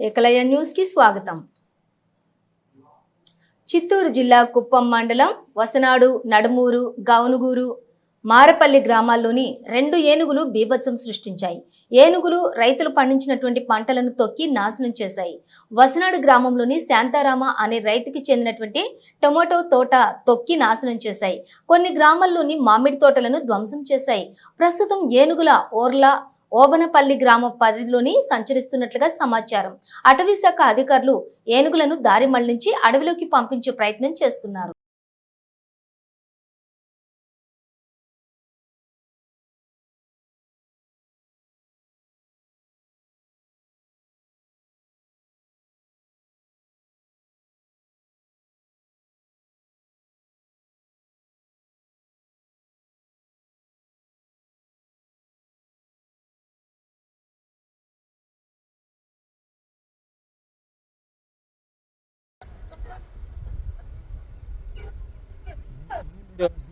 ఏకలయ న్యూస్కి స్వాగతం. చిత్తూరు జిల్లా కుప్పం మండలం వసనాడు నడుమూరు గౌనుగూరు మారపల్లి గ్రామాల్లోని రెండు ఏనుగులు బీభత్సం సృష్టించాయి. ఏనుగులు రైతులు పండించినటువంటి పంటలను తొక్కి నాశనం చేశాయి. వసనాడు గ్రామంలోని శాంతారామ అనే రైతుకి చెందినటువంటి టొమాటో తోట తొక్కి నాశనం చేశాయి. కొన్ని గ్రామాల్లోని మామిడి తోటలను ధ్వంసం చేశాయి. ప్రస్తుతం ఏనుగుల ఓర్లా ఓబనపల్లి గ్రామ పరిధిలోని సంచరిస్తున్నట్లుగా సమాచారం. అటవీ శాఖ అధికారులు ఏనుగులను దారి మళ్ళించి అడవిలోకి పంపించే ప్రయత్నం చేస్తున్నారు. ఏంది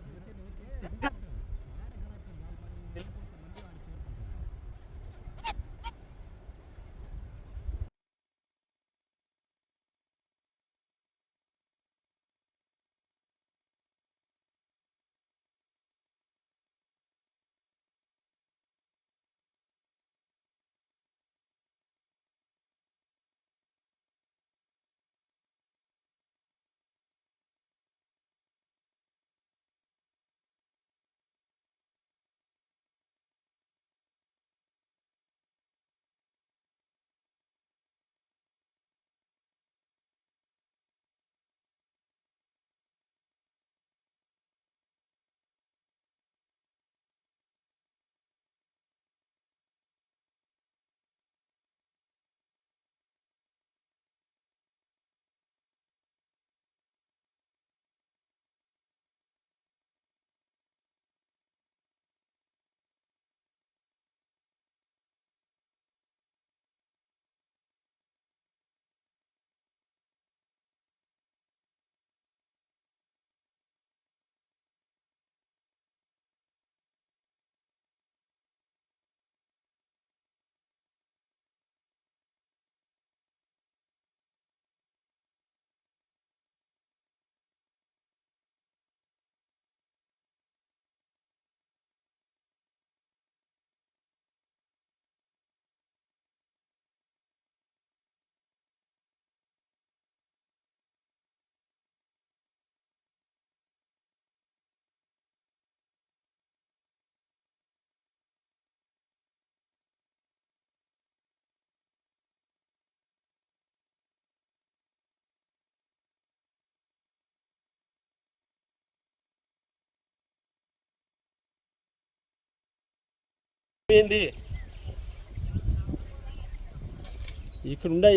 ఇక్కడ ఉండే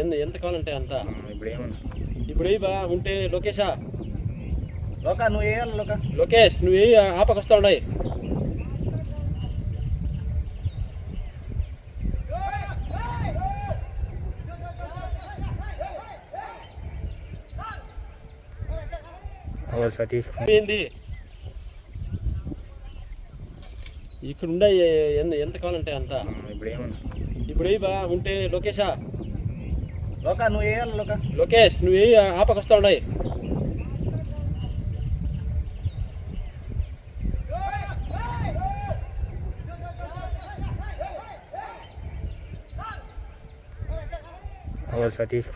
ఎంత ఎంత కావాలంటే అంత? ఇప్పుడు ఏమన్నా ఇప్పుడు ఏ బా ఉంటే లోకేషా? లోక నువ్వు వేయాలి లోక. లోకేష్ నువ్వు ఏ ఆపకు వస్తా ఉన్నాయి. సతీష్. ఏంది? ఇక్కడ ఉండే ఎంత ఎంత కావాలంటే అంత? ఇప్పుడు ఏమన్నా ఇప్పుడు ఏ బా ఉంటే లోకేషా? లోక నువ్వు వేయాలి లోక? లోకేష్ నువ్వు ఏ ఆపకు వస్తా ఉన్నాయి సతీష్.